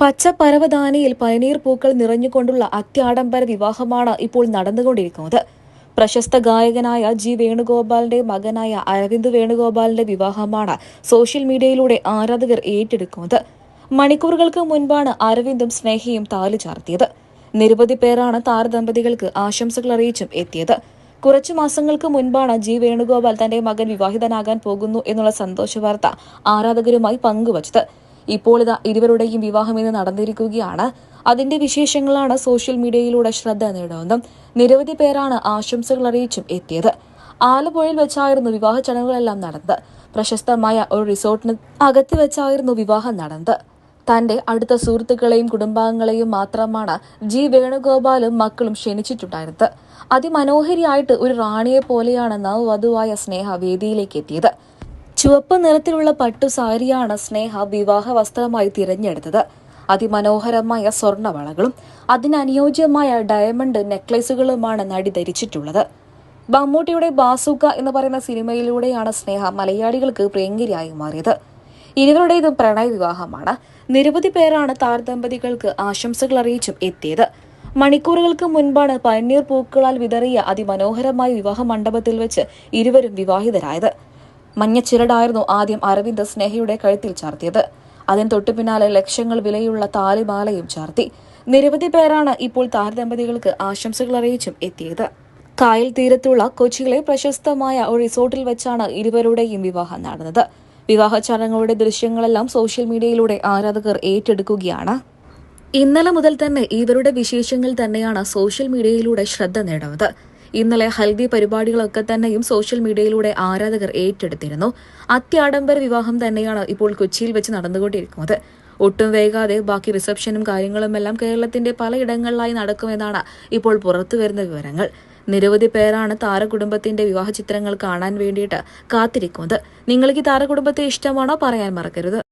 പച്ച പരവതാനിയിൽ പയനീർ പൂക്കൾ നിറഞ്ഞുകൊണ്ടുള്ള അത്യാഡംബര വിവാഹമാണ് ഇപ്പോൾ നടന്നുകൊണ്ടിരിക്കുന്നത്. പ്രശസ്ത ഗായകനായ ജി വേണുഗോപാലിന്റെ മകനായ അരവിന്ദ് വേണുഗോപാലിന്റെ വിവാഹമാണ് സോഷ്യൽ മീഡിയയിലൂടെ ആരാധകർ ഏറ്റെടുക്കുന്നത്. മണിക്കൂറുകൾക്ക് മുൻപാണ് അരവിന്ദും സ്നേഹയും താലി ചാർത്തിയത്. നിരവധി പേരാണ് താരദമ്പതികൾക്ക് ആശംസകൾ അറിയിച്ചും എത്തിയത്. കുറച്ചു മാസങ്ങൾക്ക് മുൻപാണ് ജി വേണുഗോപാൽ തന്റെ മകൻ വിവാഹിതനാകാൻ പോകുന്നു എന്നുള്ള സന്തോഷ വാർത്ത ആരാധകരുമായി പങ്കുവച്ചത്. ഇപ്പോൾ ഇതാ ഇരുവരുടെയും വിവാഹം ഇന്ന് നടന്നിരിക്കുകയാണ്. അതിന്റെ വിശേഷങ്ങളാണ് സോഷ്യൽ മീഡിയയിലൂടെ ശ്രദ്ധ നേടുന്നതും. നിരവധി പേരാണ് ആശംസകൾ അറിയിച്ചും എത്തിയത്. ആലപ്പുഴയിൽ വെച്ചായിരുന്നു വിവാഹ ചടങ്ങുകളെല്ലാം നടന്നത്. പ്രശസ്തമായ ഒരു റിസോർട്ടിന് അകത്ത് വെച്ചായിരുന്നു വിവാഹം നടന്നത്. തന്റെ അടുത്ത സുഹൃത്തുക്കളെയും കുടുംബാംഗങ്ങളെയും മാത്രമാണ് ജി വേണുഗോപാലും മക്കളും ക്ഷണിച്ചിട്ടുണ്ടായിരുന്നത്. അതിമനോഹരിയായിട്ട് ഒരു റാണിയെ പോലെയാണ് നവവധുവായ സ്നേഹ വേദിയിലേക്ക് എത്തിയത്. ചുവപ്പ് നിറത്തിലുള്ള പട്ടു സാരിയാണ് സ്നേഹ വിവാഹ വസ്ത്രമായി തിരഞ്ഞെടുത്തത്. അതിമനോഹരമായ സ്വർണവളകളും അതിനനുയോജ്യമായ ഡയമണ്ട് നെക്ലേസുകളുമാണ് നടി ധരിച്ചിട്ടുള്ളത്. മമ്മൂട്ടിയുടെ ബാസുക എന്ന് പറയുന്ന സിനിമയിലൂടെയാണ് സ്നേഹ മലയാളികൾക്ക് പ്രിയങ്കരിയായി മാറിയത്. ഇരുവരുടേതും പ്രണയ വിവാഹമാണ് നിരവധി പേരാണ് താരദമ്പതികൾക്ക് ആശംസകൾ അറിയിച്ചും എത്തിയത്. മണിക്കൂറുകൾക്ക് മുൻപാണ് പന്നീർ പൂക്കളാൽ വിതറിയ അതിമനോഹരമായ വിവാഹ മണ്ഡപത്തിൽ വെച്ച് ഇരുവരും വിവാഹിതരായത്. മഞ്ഞച്ചിരടായിരുന്നു ആദ്യം അരവിന്ദ് സ്നേഹയുടെ കഴുത്തിൽ ചാർത്തിയത്. അതിന് തൊട്ടു പിന്നാലെ ലക്ഷങ്ങൾ വിലയുള്ള താലിമാലയും ചാർത്തി. നിരവധി പേരാണ് ഇപ്പോൾ താരദമ്പതികൾക്ക് ആശംസകൾ അറിയിച്ചും എത്തിയത്. കായൽ തീരത്തുള്ള കൊച്ചിയിലെ പ്രശസ്തമായ ഒരു റിസോർട്ടിൽ വെച്ചാണ് ഇരുവരുടെയും വിവാഹം നടന്നത്. വിവാഹ ചടങ്ങുകളുടെ ദൃശ്യങ്ങളെല്ലാം സോഷ്യൽ മീഡിയയിലൂടെ ആരാധകർ ഏറ്റെടുക്കുകയാണ്. ഇന്നലെ മുതൽ തന്നെ ഇവരുടെ വിശേഷങ്ങൾ തന്നെയാണ് സോഷ്യൽ മീഡിയയിലൂടെ ശ്രദ്ധ നേടുന്നത്. ഇന്നലെ ഹൽദി പരിപാടികളൊക്കെ തന്നെയും സോഷ്യൽ മീഡിയയിലൂടെ ആരാധകർ ഏറ്റെടുത്തിരുന്നു. അത്യാഡംബര വിവാഹം തന്നെയാണ് ഇപ്പോൾ കൊച്ചിയിൽ വെച്ച് നടന്നുകൊണ്ടിരിക്കുന്നത്. ഒട്ടും വൈകാതെ ബാക്കി റിസപ്ഷനും കാര്യങ്ങളും എല്ലാം കേരളത്തിന്റെ പലയിടങ്ങളിലായി നടക്കുമെന്നാണ് ഇപ്പോൾ പുറത്തുവരുന്ന വിവരങ്ങൾ. നിരവധി പേരാണ് താരകുടുംബത്തിന്റെ വിവാഹ ചിത്രങ്ങൾ കാണാൻ വേണ്ടിയിട്ട് കാത്തിരിക്കുന്നത്. നിങ്ങൾക്ക് താരകുടുംബത്തെ ഇഷ്ടമാണോ പറയാൻ മറക്കരുത്.